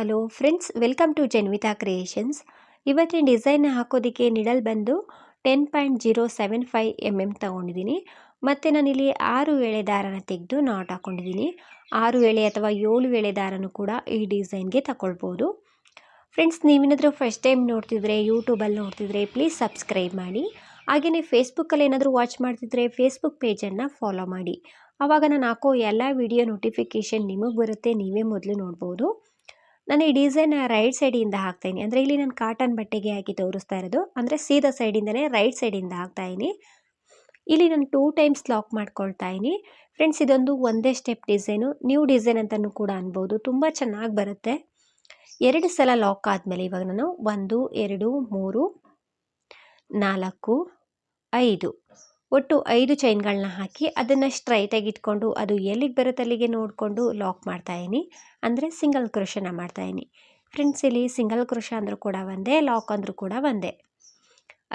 Hello friends, welcome to Janvitha creations ಇವತ್ತಿನ design ಹಾಕೋದಕ್ಕೆ needle ಬಂದು ten point zero seven five M M ತೊಗೊಂಡಿದ್ದೀನಿ. ಮತ್ತು ನಾನಿಲ್ಲಿ ಆರು ಎಳೆ ದಾರನ ತೆಗೆದು ನಾಟ್ ಹಾಕ್ಕೊಂಡಿದ್ದೀನಿ ಆರು ಎಳೆ ಅಥವಾ ಏಳು ಎಳೆ ದಾರನೂ ಕೂಡ ಈ ಡಿಸೈನ್ಗೆ ತಗೊಳ್ಬೋದು ಫ್ರೆಂಡ್ಸ್, ನೀವೇನಾದರೂ ಫಸ್ಟ್ ಟೈಮ್ ನೋಡ್ತಿದ್ರೆ ಯೂಟ್ಯೂಬಲ್ಲಿ ನೋಡ್ತಿದ್ರೆ ಪ್ಲೀಸ್ ಸಬ್ಸ್ಕ್ರೈಬ್ ಮಾಡಿ. ಹಾಗೆಯೇ ಫೇಸ್ಬುಕ್ಕಲ್ಲಿ ಏನಾದರೂ ವಾಚ್ ಮಾಡ್ತಿದ್ರೆ ಫೇಸ್ಬುಕ್ ಪೇಜನ್ನು ಫಾಲೋ ಮಾಡಿ. ಆವಾಗ ನಾನು ಹಾಕೋ ಎಲ್ಲ ವಿಡಿಯೋ ನೋಟಿಫಿಕೇಷನ್ ನಿಮಗೆ ಬರುತ್ತೆ, ನೀವೇ ಮೊದಲು ನೋಡ್ಬೋದು. ನಾನು ಈ ಡಿಸೈನ್ ರೈಟ್ ಸೈಡಿಂದ ಹಾಕ್ತಾಯಿನಿ. ಅಂದರೆ ಇಲ್ಲಿ ನಾನು ಕಾಟನ್ ಬಟ್ಟೆಗೆ ಹಾಕಿ ತೋರಿಸ್ತಾ ಇರೋದು. ಅಂದರೆ ಸೀದಾ ಸೈಡಿಂದನೇ ರೈಟ್ ಸೈಡಿಂದ ಹಾಕ್ತಾಯಿನಿ. ಇಲ್ಲಿ ನಾನು ಟೂ ಟೈಮ್ಸ್ ಲಾಕ್ ಮಾಡ್ಕೊಳ್ತಾ ಇದ್ದೀನಿ ಫ್ರೆಂಡ್ಸ್ ಇದೊಂದು ಒಂದೇ ಸ್ಟೆಪ್ ಡಿಸೈನು ನ್ಯೂ ಡಿಸೈನ್ ಅಂತಲೂ ಕೂಡ ಅನ್ಬೋದು. ತುಂಬ ಚೆನ್ನಾಗಿ ಬರುತ್ತೆ. ಎರಡು ಸಲ ಲಾಕ್ ಆದಮೇಲೆ ಇವಾಗ ನಾನು ಒಂದು, ಎರಡು, ಮೂರು, ನಾಲ್ಕು, ಐದು. ಒಟ್ಟು ಐದು ಚೈನ್ಗಳನ್ನ ಹಾಕಿ ಅದನ್ನು ಸ್ಟ್ರೈಟಾಗಿ ಇಟ್ಕೊಂಡು ಅದು ಎಲ್ಲಿಗೆ ಬರುತ್ತೆ ಅಲ್ಲಿಗೆ ನೋಡಿಕೊಂಡು ಲಾಕ್ ಮಾಡ್ತಾಯಿನಿ ಅಂದರೆ ಸಿಂಗಲ್ ಕ್ರೋಶನ ಮಾಡ್ತಾಯಿನಿ ಫ್ರೆಂಡ್ಸ್, ಇಲ್ಲಿ ಸಿಂಗಲ್ ಕ್ರೋಶ ಅಂದರೂ ಕೂಡ ಒಂದೇ, ಲಾಕ್ ಅಂದರೂ ಕೂಡ ಒಂದೇ.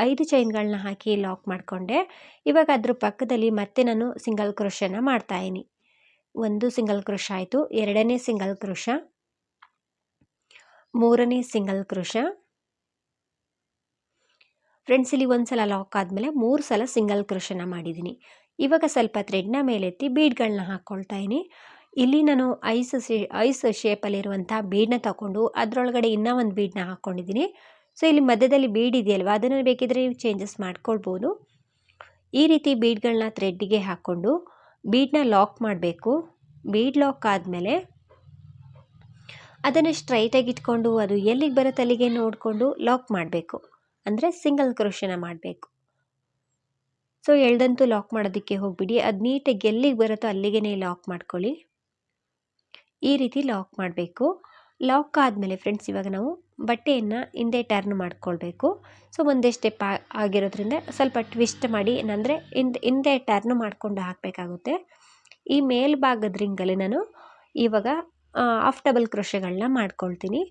ಐದು ಚೈನ್ಗಳನ್ನ ಹಾಕಿ ಲಾಕ್ ಮಾಡಿಕೊಂಡೆ. ಇವಾಗ ಅದ್ರ ಪಕ್ಕದಲ್ಲಿ ಮತ್ತೆ ನಾನು ಸಿಂಗಲ್ ಕ್ರೋಶನ ಮಾಡ್ತಾಯಿನಿ ಒಂದು ಸಿಂಗಲ್ ಕ್ರೋಶ ಆಯಿತು. ಎರಡನೇ ಸಿಂಗಲ್ ಕ್ರೋಶ. ಮೂರನೇ ಸಿಂಗಲ್ ಕ್ರೋಶ. ಫ್ರೆಂಡ್ಸ್ ಇಲ್ಲಿ ಒಂದು ಸಲ ಲಾಕ್ ಆದಮೇಲೆ ಮೂರು ಸಲ ಸಿಂಗಲ್ ಕ್ರೋಶನ ಮಾಡಿದ್ದೀನಿ ಇವಾಗ ಸ್ವಲ್ಪ ಥ್ರೆಡ್ನ ಮೇಲೆತ್ತಿ ಬೀಡ್ಗಳನ್ನ ಹಾಕ್ಕೊಳ್ತಾ ಇದ್ದೀನಿ. ಇಲ್ಲಿ ನಾನು ಐಸ್ ಶೇ, ಐಸ್ ಶೇಪಲ್ಲಿರುವಂಥ ಬೀಡನ್ನ ತಗೊಂಡು ಅದರೊಳಗಡೆ ಇನ್ನೂ ಒಂದು ಬೀಡನ್ನ ಹಾಕ್ಕೊಂಡಿದ್ದೀನಿ ಸೊ ಇಲ್ಲಿ ಮಧ್ಯದಲ್ಲಿ ಬೀಡ್ ಇದೆಯಲ್ವ? ಅದನ್ನು ಬೇಕಿದ್ರೆ ನೀವು ಚೇಂಜಸ್ ಮಾಡ್ಕೊಳ್ಬೋದು. ಈ ರೀತಿ ಬೀಡ್ಗಳನ್ನ ಥ್ರೆಡ್ಗೆ ಹಾಕ್ಕೊಂಡು ಬೀಡನ್ನ ಲಾಕ್ ಮಾಡಬೇಕು. ಬೀಡ್ ಲಾಕ್ ಆದಮೇಲೆ ಅದನ್ನು ಸ್ಟ್ರೈಟಾಗಿ ಇಟ್ಕೊಂಡು ಅದು ಎಲ್ಲಿಗೆ ಬರುತ್ತೆ ಅಲ್ಲಿಗೆ ನೋಡಿಕೊಂಡು ಲಾಕ್ ಮಾಡಬೇಕು. ಅಂದರೆ ಸಿಂಗಲ್ ಕ್ರೋಶನ ಮಾಡಬೇಕು. ಸೊ ಎಳ್ದಂತೂ ಲಾಕ್ ಮಾಡೋದಕ್ಕೆ ಹೋಗ್ಬಿಡಿ. ಅದು ನೀಟಾಗಿ ಎಲ್ಲಿಗೆ ಬರುತ್ತೋ ಅಲ್ಲಿಗೆ ಲಾಕ್ ಮಾಡ್ಕೊಳ್ಳಿ. ಈ ರೀತಿ ಲಾಕ್ ಮಾಡಬೇಕು. ಲಾಕ್ ಆದಮೇಲೆ ಫ್ರೆಂಡ್ಸ್ ಇವಾಗ ನಾವು ಬಟ್ಟೆಯನ್ನು ಹಿಂದೆ ಟರ್ನ್ ಮಾಡ್ಕೊಳ್ಬೇಕು. ಸೊ ಒಂದೇ ಸ್ಟೆಪ್ ಆಗಿರೋದ್ರಿಂದ ಸ್ವಲ್ಪ ಟ್ವಿಸ್ಟ್ ಮಾಡಿ ಏನಂದರೆ ಹಿಂದೆ ಹಿಂದೆ ಟರ್ನ್ ಮಾಡಿಕೊಂಡು ಹಾಕಬೇಕಾಗುತ್ತೆ. ಈ ಮೇಲ್ಭಾಗದ ರಿಂಗಲ್ಲಿ ನಾನು ಇವಾಗ ಆಫ್ ಡಬಲ್ ಕ್ರೋಶೆಗಳನ್ನ ಮಾಡ್ಕೊಳ್ತೀನಿ.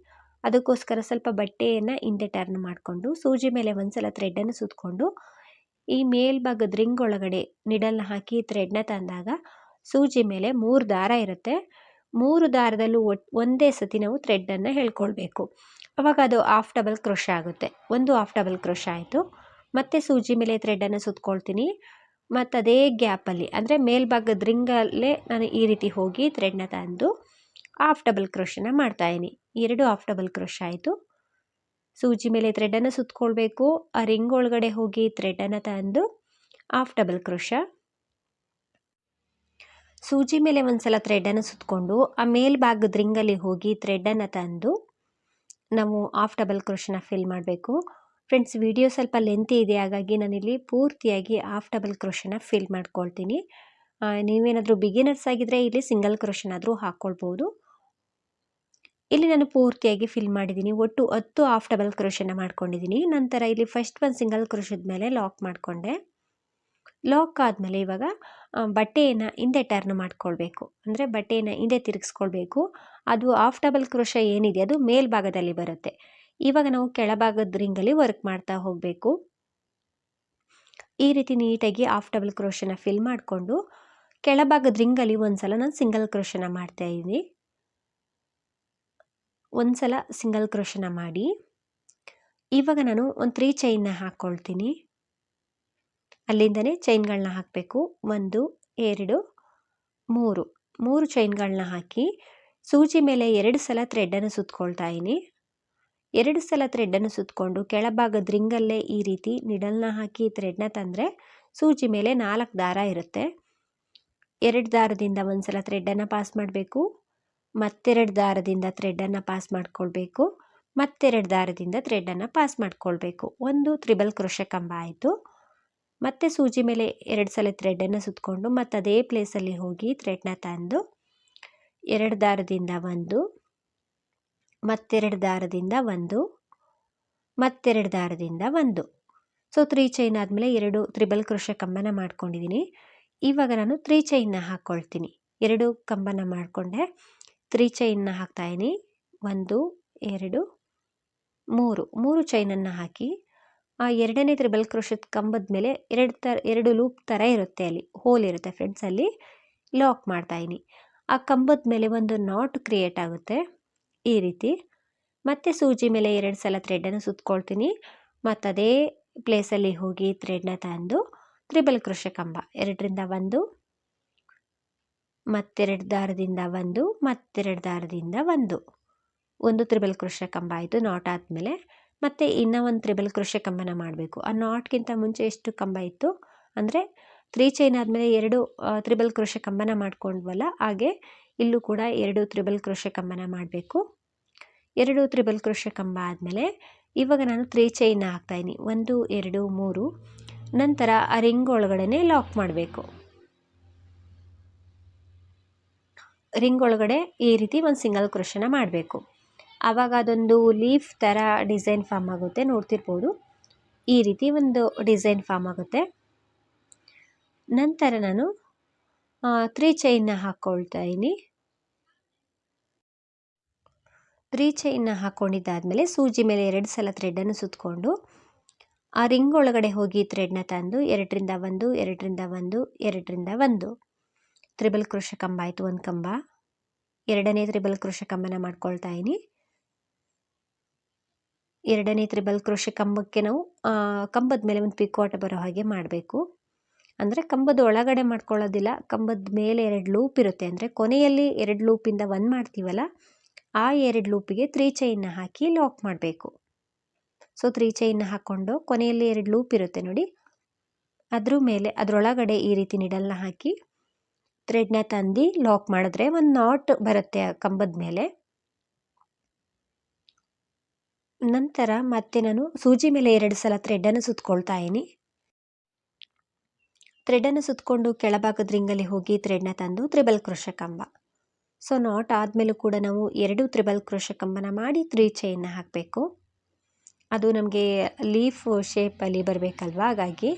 ಅದಕ್ಕೋಸ್ಕರ ಸ್ವಲ್ಪ ಬಟ್ಟೆಯನ್ನು ಹಿಂದೆ ಟರ್ನ್ ಮಾಡಿಕೊಂಡು, ಸೂಜಿ ಮೇಲೆ ಒಂದ್ಸಲ ಥ್ರೆಡ್ಡನ್ನು ಸುತ್ತಕೊಂಡು ಈ ಮೇಲ್ಭಾಗದ ರಿಂಗ್ ಒಳಗಡೆ ನಿಡಲ್ನ ಹಾಕಿ ಥ್ರೆಡ್ನ ತಂದಾಗ ಸೂಜಿ ಮೇಲೆ ಮೂರು ದಾರ ಇರುತ್ತೆ. ಮೂರು ದಾರದಲ್ಲೂ ಒಂದೇ ಸತಿ ನಾವು ಥ್ರೆಡ್ಡನ್ನು ಹೇಳ್ಕೊಳ್ಬೇಕು. ಅವಾಗ ಅದು ಆಫ್ ಡಬಲ್ ಕ್ರೋಶ ಆಗುತ್ತೆ. ಒಂದು ಆಫ್ ಡಬಲ್ ಕ್ರೋಶ ಆಯಿತು. ಮತ್ತೆ ಸೂಜಿ ಮೇಲೆ ಥ್ರೆಡ್ಡನ್ನು ಸುತ್ಕೊಳ್ತೀನಿ. ಮತ್ತು ಅದೇ ಗ್ಯಾಪಲ್ಲಿ ಅಂದರೆ ಮೇಲ್ಭಾಗದ ರಿಂಗಲ್ಲೇ ನಾನು ಈ ರೀತಿ ಹೋಗಿ ಥ್ರೆಡ್ನ ತಂದು ಆಫ್ ಡಬಲ್ ಕ್ರೋಶನ ಮಾಡ್ತಾಯಿನಿ ಎರಡು ಆಫ್ ಡಬಲ್ ಕ್ರೋಶ ಆಯಿತು. ಸೂಜಿ ಮೇಲೆ ಥ್ರೆಡನ್ನು ಸುತ್ತಕೊಳ್ಬೇಕು ಆ ರಿಂಗ್ ಒಳಗಡೆ ಹೋಗಿ ಥ್ರೆಡನ್ನು ತಂದು ಆಫ್ ಡಬಲ್ ಕ್ರೋಶ ಸೂಜಿ ಮೇಲೆ ಒಂದ್ಸಲ ಥ್ರೆಡನ್ನು ಸುತ್ತಕೊಂಡು ಆ ಮೇಲ್ಭಾಗದ ರಿಂಗಲ್ಲಿ ಹೋಗಿ ಥ್ರೆಡನ್ನು ತಂದು ನಾವು ಆಫ್ ಡಬಲ್ ಕ್ರೋಶನ ಫಿಲ್ ಮಾಡಬೇಕು. ಫ್ರೆಂಡ್ಸ್, ವಿಡಿಯೋ ಸ್ವಲ್ಪ ಲೆಂತಿ ಇದೆ. ಹಾಗಾಗಿ ನಾನಿಲ್ಲಿ ಪೂರ್ತಿಯಾಗಿ ಆಫ್ ಡಬಲ್ ಕ್ರೋಶನ ಫಿಲ್ ಮಾಡ್ಕೊಳ್ತೀನಿ. ನೀವೇನಾದರೂ ಬಿಗಿನರ್ಸ್ ಆಗಿದ್ದರೆ ಇಲ್ಲಿ ಸಿಂಗಲ್ ಕ್ರೋಶನಾದರೂ ಹಾಕ್ಕೊಳ್ಬೋದು. ಇಲ್ಲಿ ನಾನು ಪೂರ್ತಿಯಾಗಿ ಫಿಲ್ ಮಾಡಿದ್ದೀನಿ. ಒಟ್ಟು ಹತ್ತು ಆಫ್ ಡಬಲ್ ಕ್ರೋಶನ ಮಾಡ್ಕೊಂಡಿದ್ದೀನಿ. ನಂತರ ಇಲ್ಲಿ ಫಸ್ಟ್ ಒಂದು ಸಿಂಗಲ್ ಕ್ರೋಶದ ಮೇಲೆ ಲಾಕ್ ಮಾಡಿಕೊಂಡೆ. ಲಾಕ್ ಆದಮೇಲೆ ಇವಾಗ ಬಟ್ಟೆಯನ್ನು ಹಿಂದೆ ಟರ್ನ್ ಮಾಡ್ಕೊಳ್ಬೇಕು. ಅಂದರೆ ಬಟ್ಟೆಯನ್ನು ಹಿಂದೆ ತಿರುಗಿಸ್ಕೊಳ್ಬೇಕು. ಅದು ಆಫ್ ಡಬಲ್ ಕ್ರೋಶ ಏನಿದೆ, ಅದು ಮೇಲ್ಭಾಗದಲ್ಲಿ ಬರುತ್ತೆ. ಇವಾಗ ನಾವು ಕೆಳಭಾಗದ ರಿಂಗಲ್ಲಿ ವರ್ಕ್ ಮಾಡ್ತಾ ಹೋಗಬೇಕು. ಈ ರೀತಿ ನೀಟಾಗಿ ಆಫ್ ಡಬಲ್ ಕ್ರೋಶನ ಫಿಲ್ ಮಾಡಿಕೊಂಡು, ಕೆಳಭಾಗದ ರಿಂಗಲ್ಲಿ ಒಂದು ಸಲ ನಾನು ಸಿಂಗಲ್ ಕ್ರೋಶನ ಮಾಡ್ತಾ ಇದ್ದೀನಿ. ಒಂದು ಸಲ ಸಿಂಗಲ್ ಕ್ರೋಶನ ಮಾಡಿ. ಇವಾಗ ನಾನು ಒಂದು ತ್ರೀ ಚೈನ್ನ ಹಾಕ್ಕೊಳ್ತೀನಿ ಅಲ್ಲಿಂದನೇ ಚೈನ್ಗಳನ್ನ ಹಾಕಬೇಕು. ಒಂದು, ಎರಡು, ಮೂರು. ಮೂರು ಚೈನ್ಗಳನ್ನ ಹಾಕಿ ಸೂಜಿ ಮೇಲೆ ಎರಡು ಸಲ ಥ್ರೆಡ್ಡನ್ನು ಸುತ್ಕೊಳ್ತಾ ಇದ್ದೀನಿ. ಎರಡು ಸಲ ಥ್ರೆಡ್ಡನ್ನು ಸುತ್ತಕೊಂಡು ಕೆಳಭಾಗದ ರಿಂಗಲ್ಲೇ ಈ ರೀತಿ ನಿಡಲ್ನ ಹಾಕಿ ಥ್ರೆಡ್ನ ತಂದರೆ ಸೂಜಿ ಮೇಲೆ ನಾಲ್ಕು ದಾರ ಇರುತ್ತೆ. ಎರಡು ದಾರದಿಂದ ಒಂದು ಸಲ ಥ್ರೆಡ್ಡನ್ನು ಪಾಸ್ ಮಾಡಬೇಕು. ಮತ್ತೆರಡು ದಾರದಿಂದ ಥ್ರೆಡ್ಡನ್ನು ಪಾಸ್ ಮಾಡಿಕೊಳ್ಬೇಕು. ಮತ್ತೆರಡು ದಾರದಿಂದ ಥ್ರೆಡ್ಡನ್ನು ಪಾಸ್ ಮಾಡಿಕೊಳ್ಬೇಕು. ಒಂದು ತ್ರಿಬಲ್ ಕ್ರೋಶ ಕಂಬ ಆಯಿತು. ಮತ್ತೆ ಸೂಜಿ ಮೇಲೆ ಎರಡು ಸಲ ಥ್ರೆಡ್ಡನ್ನು ಸುತ್ತಕೊಂಡು ಮತ್ತು ಅದೇ ಪ್ಲೇಸಲ್ಲಿ ಹೋಗಿ ಥ್ರೆಡ್ನ ತಂದು ಎರಡು ದಾರದಿಂದ ಒಂದು, ಮತ್ತೆರಡು ದಾರದಿಂದ ಒಂದು, ಮತ್ತೆರಡು ದಾರದಿಂದ ಒಂದು. ಸೊ ತ್ರೀ ಚೈನ್ ಆದಮೇಲೆ ಎರಡು ತ್ರಿಬಲ್ ಕ್ರೋಶ ಕಂಬನ ಮಾಡ್ಕೊಂಡಿದ್ದೀನಿ ಇವಾಗ ನಾನು ತ್ರೀ ಚೈನ್ನ ಹಾಕ್ಕೊಳ್ತೀನಿ ಎರಡು ಕಂಬನ ಮಾಡಿಕೊಂಡೆ. ತ್ರೀ ಚೈನ್ನ ಹಾಕ್ತಾಯಿದ್ದೀನಿ ಒಂದು, ಎರಡು, ಮೂರು. ಮೂರು ಚೈನನ್ನು ಹಾಕಿ, ಆ ಎರಡನೇ ತ್ರಿಬಲ್ ಕ್ರೋಶದ ಕಂಬದ ಮೇಲೆ ಎರಡು ಥರ ಎರಡು ಲೂಪ್ ಥರ ಇರುತ್ತೆ ಅಲ್ಲಿ, ಹೋಲ್ ಇರುತ್ತೆ ಫ್ರೆಂಡ್ಸ್ ಅಲ್ಲಿ. ಲಾಕ್ ಮಾಡ್ತಾಯಿನಿ ಆ ಕಂಬದ ಮೇಲೆ ಒಂದು ನಾಟ್ ಕ್ರಿಯೇಟ್ ಆಗುತ್ತೆ. ಈ ರೀತಿ. ಮತ್ತೆ ಸೂಜಿ ಮೇಲೆ ಎರಡು ಸಲ ಥ್ರೆಡನ್ನು ಸುತ್ಕೊಳ್ತೀನಿ. ಮತ್ತು ಅದೇ ಪ್ಲೇಸಲ್ಲಿ ಹೋಗಿ ಥ್ರೆಡ್ನ ತಂದು, ತ್ರಿಬಲ್ ಕ್ರೋಶ ಕಂಬ. ಎರಡರಿಂದ ಒಂದು ಮತ್ತೆರಡು ದಾರದಿಂದ ಒಂದು, ಮತ್ತೆರಡು ದಾರದಿಂದ ಒಂದು. ಒಂದು ತ್ರಿಬಲ್ ಕೃಷ ಕಂಬ ಆಯಿತು, ನಾಟ್ ಆದಮೇಲೆ ಮತ್ತೆ ಇನ್ನೂ ಒಂದು ತ್ರಿಬಲ್ ಕೃಷ ಕಂಬನ ಮಾಡಬೇಕು. ಆ ನಾಟ್ಗಿಂತ ಮುಂಚೆ ಎಷ್ಟು ಕಂಬ ಇತ್ತು? ಅಂದರೆ ತ್ರೀ ಚೈನ್ ಆದಮೇಲೆ ಎರಡು ತ್ರಿಬಲ್ ಕೃಷ ಕಂಬನ ಮಾಡ್ಕೊಂಡ್ವಲ್ಲ, ಹಾಗೆ ಇಲ್ಲೂ ಕೂಡ ಎರಡು ತ್ರಿಬಲ್ ಕೃಷ ಕಂಬನ ಮಾಡಬೇಕು. ಎರಡು ತ್ರಿಬಲ್ ಕೃಷ ಕಂಬ ಆದಮೇಲೆ ಇವಾಗ ನಾನು ತ್ರೀ ಚೈನ್ ಹಾಕ್ತಾಯಿನಿ ಒಂದು, ಎರಡು, ಮೂರು. ನಂತರ ಆ ರಿಂಗ್ ಒಳಗಡೆ ಲಾಕ್ ಮಾಡಬೇಕು. ರಿಂಗ್ ಒಳಗಡೆ ಈ ರೀತಿ ಒಂದು ಸಿಂಗಲ್ ಕ್ರೋಶನ ಮಾಡಬೇಕು. ಆವಾಗ ಅದೊಂದು ಲೀಫ್ ಥರ ಡಿಸೈನ್ ಫಾರ್ಮ್ ಆಗುತ್ತೆ, ನೋಡ್ತಿರ್ಬೋದು. ಈ ರೀತಿ ಒಂದು ಡಿಸೈನ್ ಫಾರ್ಮ್ ಆಗುತ್ತೆ. ನಂತರ ನಾನು ತ್ರೀ ಚೈನ್ನ ಹಾಕ್ಕೊಳ್ತಾ ಇದ್ದೀನಿ. ತ್ರೀ ಚೈನ್ನ ಹಾಕ್ಕೊಂಡಿದ್ದಾದಮೇಲೆ ಸೂಜಿ ಮೇಲೆ ಎರಡು ಸಲ ಥ್ರೆಡನ್ನು ಸುತ್ತಕೊಂಡು ಆ ರಿಂಗ್ ಒಳಗಡೆ ಹೋಗಿ ಥ್ರೆಡ್ನ ತಂದು, ಎರಡರಿಂದ ಒಂದು ಎರಡರಿಂದ ಒಂದು ಎರಡರಿಂದ ಒಂದು. ತ್ರಿಬಲ್ ಕೃಷ ಕಂಬ ಆಯಿತು, ಒಂದು ಕಂಬ. ಎರಡನೇ ತ್ರಿಬಲ್ ಕೃಷ ಕಂಬನ ಮಾಡ್ಕೊಳ್ತಾ ಇದ್ದೀನಿ ಎರಡನೇ ತ್ರಿಬಲ್ ಕ್ರೋಶ ಕಂಬಕ್ಕೆ ನಾವು ಕಂಬದ ಮೇಲೆ ಒಂದು ಪಿಕ್ವಾಟ ಬರೋ ಹಾಗೆ ಮಾಡಬೇಕು. ಅಂದರೆ ಕಂಬದ ಒಳಗಡೆ ಮಾಡ್ಕೊಳ್ಳೋದಿಲ್ಲ, ಕಂಬದ ಮೇಲೆ ಎರಡು ಲೂಪ್ ಇರುತ್ತೆ. ಅಂದರೆ ಕೊನೆಯಲ್ಲಿ ಎರಡು ಲೂಪಿಂದ ಒಂದು ಮಾಡ್ತೀವಲ್ಲ, ಆ ಎರಡು ಲೂಪಿಗೆ ತ್ರೀ ಚೈನ್ನ ಹಾಕಿ ಲಾಕ್ ಮಾಡಬೇಕು. ಸೊ ತ್ರೀ ಚೈನ್ನ ಹಾಕ್ಕೊಂಡು ಕೊನೆಯಲ್ಲಿ ಎರಡು ಲೂಪ್ ಇರುತ್ತೆ ನೋಡಿ. ಅದ್ರ ಮೇಲೆ, ಅದರೊಳಗಡೆ ಈ ರೀತಿ ನಿಡಲ್ನ ಹಾಕಿ ಥ್ರೆಡ್ನ ತಂದು ಲಾಕ್ ಮಾಡಿದ್ರೆ ಒಂದು ನಾಟ್ ಬರುತ್ತೆ ಆ ಕಂಬದ ಮೇಲೆ. ನಂತರ ಮತ್ತೆ ನಾನು ಸೂಜಿ ಮೇಲೆ ಎರಡು ಸಲ ಥ್ರೆಡ್ಡನ್ನು ಸುತ್ಕೊಳ್ತಾ ಇದ್ದೀನಿ. ಥ್ರೆಡನ್ನು ಸುತ್ತಕೊಂಡು ಕೆಳಭಾಗದ ರಿಂಗಲ್ಲಿ ಹೋಗಿ ಥ್ರೆಡ್ನ ತಂದು ತ್ರಿಬಲ್ ಕೃಷ ಕಂಬ. ಸೊ ನಾಟ್ ಆದಮೇಲೂ ಕೂಡ ನಾವು ಎರಡು ತ್ರಿಬಲ್ ಕೃಷ ಕಂಬನ ಮಾಡಿ ತ್ರೀ ಚೈನ್ನ ಹಾಕಬೇಕು. ಅದು ನಮಗೆ ಲೀಫ್ ಶೇಪಲ್ಲಿ ಬರಬೇಕಲ್ವಾ? ಹಾಗಾಗಿ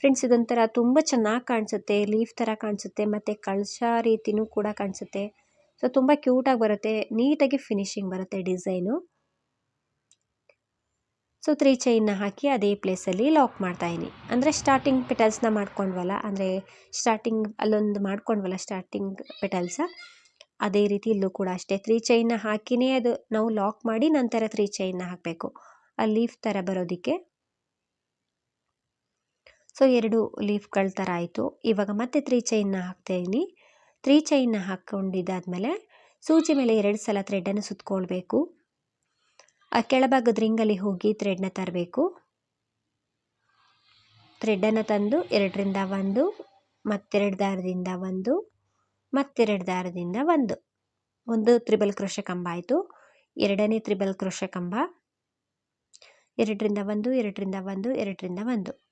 ಫ್ರೆಂಡ್ಸ್ ಇದೊಂಥರ ತುಂಬ ಚೆನ್ನಾಗಿ ಕಾಣಿಸುತ್ತೆ ಲೀಫ್ ಥರ ಕಾಣಿಸುತ್ತೆ, ಮತ್ತು ಕಳಶ ರೀತಿಯೂ ಕೂಡ ಕಾಣಿಸುತ್ತೆ. ಸೊ ತುಂಬ ಕ್ಯೂಟಾಗಿ ಬರುತ್ತೆ, ನೀಟಾಗಿ ಫಿನಿಶಿಂಗ್ ಬರುತ್ತೆ ಡಿಸೈನು ಸೊ ತ್ರೀ ಚೈನ್ನ ಹಾಕಿ ಅದೇ ಪ್ಲೇಸಲ್ಲಿ ಲಾಕ್ ಮಾಡ್ತಾಯಿನಿ ಅಂದರೆ ಸ್ಟಾರ್ಟಿಂಗ್ ಪೆಟಲ್ಸ್ನ ಮಾಡ್ಕೊಂಡ್ವಲ್ಲ, ಅಂದರೆ ಸ್ಟಾರ್ಟಿಂಗ್ ಅಲ್ಲೊಂದು ಮಾಡ್ಕೊಂಡ್ವಲ್ಲ ಸ್ಟಾರ್ಟಿಂಗ್ ಪೆಟಲ್ಸ ಅದೇ ರೀತಿ ಇಲ್ಲೂ ಕೂಡ ಅಷ್ಟೇ. ತ್ರೀ ಚೈನ್ನ ಹಾಕಿನೇ ಅದು ನಾವು ಲಾಕ್ ಮಾಡಿ ನಂತರ ತ್ರೀ ಚೈನ್ನ ಹಾಕಬೇಕು. ಆ ಲೀಫ್ ಥರ ಬರೋದಕ್ಕೆ ಸೊ ಎರಡು ಲೀಫ್ಗಳ ಥರ ಆಯಿತು. ಇವಾಗ ಮತ್ತೆ ತ್ರೀ ಚೈನ್ನ ಹಾಕ್ತಾಯಿದ್ದೀನಿ ತ್ರೀ ಚೈನ್ನ ಹಾಕ್ಕೊಂಡಿದ್ದಾದಮೇಲೆ ಸೂಜಿ ಮೇಲೆ ಎರಡು ಸಲ ಥ್ರೆಡನ್ನು ಸುತ್ಕೊಳ್ಬೇಕು. ಆ ಕೆಳಭಾಗದ ರಿಂಗಲ್ಲಿ ಹೋಗಿ ಥ್ರೆಡ್ನ ತರಬೇಕು. ಥ್ರೆಡ್ಡನ್ನು ತಂದು ಎರಡರಿಂದ ಒಂದು, ಮತ್ತೆರಡು ದಾರದಿಂದ ಒಂದು, ಮತ್ತೆರಡು ದಾರದಿಂದ ಒಂದು. ಒಂದು ತ್ರಿಬಲ್ ಕೃಷ ಕಂಬ ಆಯಿತು. ಎರಡನೇ ತ್ರಿಬಲ್ ಕೃಷ ಕಂಬ. ಎರಡರಿಂದ ಒಂದು ಎರಡರಿಂದ ಒಂದು ಎರಡರಿಂದ ಒಂದು.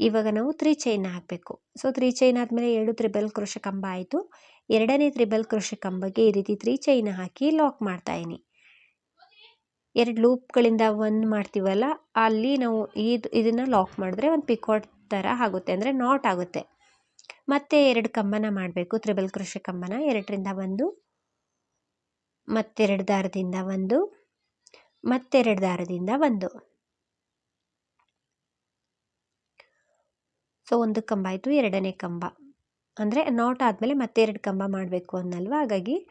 ಇವಾಗ ನಾವು ತ್ರೀ ಚೈನ್ ಹಾಕಬೇಕು. ಸೊ ತ್ರೀ ಚೈನ್ ಆದಮೇಲೆ ಎರಡು ತ್ರಿಬಲ್ ಕೃಷ ಕಂಬ ಆಯಿತು. ಎರಡನೇ ತ್ರಿಬಲ್ ಕೃಷ ಕಂಬಕ್ಕೆ ಈ ರೀತಿ ತ್ರೀ ಚೈನ್ ಹಾಕಿ ಲಾಕ್ ಮಾಡ್ತಾಯಿನಿ ಎರಡು ಲೂಪ್ಗಳಿಂದ ಒಂದು ಮಾಡ್ತೀವಲ್ಲ, ಅಲ್ಲಿ ನಾವು ಇದು, ಇದನ್ನು ಲಾಕ್ ಮಾಡಿದ್ರೆ ಒಂದು ಪಿಕೋಟ್ ಥರ ಆಗುತ್ತೆ, ಅಂದರೆ ನಾಟ್ ಆಗುತ್ತೆ. ಮತ್ತೆ ಎರಡು ಕಂಬನ ಮಾಡಬೇಕು, ತ್ರಿಬಲ್ ಕೃಷಿ ಕಂಬನ. ಎರಡರಿಂದ ಒಂದು, ಮತ್ತೆರಡು ದಾರದಿಂದ ಒಂದು, ಮತ್ತೆರಡು ದಾರದಿಂದ ಒಂದು. ಸೊ, ಒಂದು ಕಂಬ ಆಯಿತು, ಎರಡನೇ ಕಂಬ. ಅಂದರೆ, ನಾಟ್ ಆದಮೇಲೆ ಮತ್ತೆ ಎರಡು ಕಂಬ ಮಾಡಬೇಕು ಅನ್ನಲ್ವ? ಹಾಗಾಗಿ,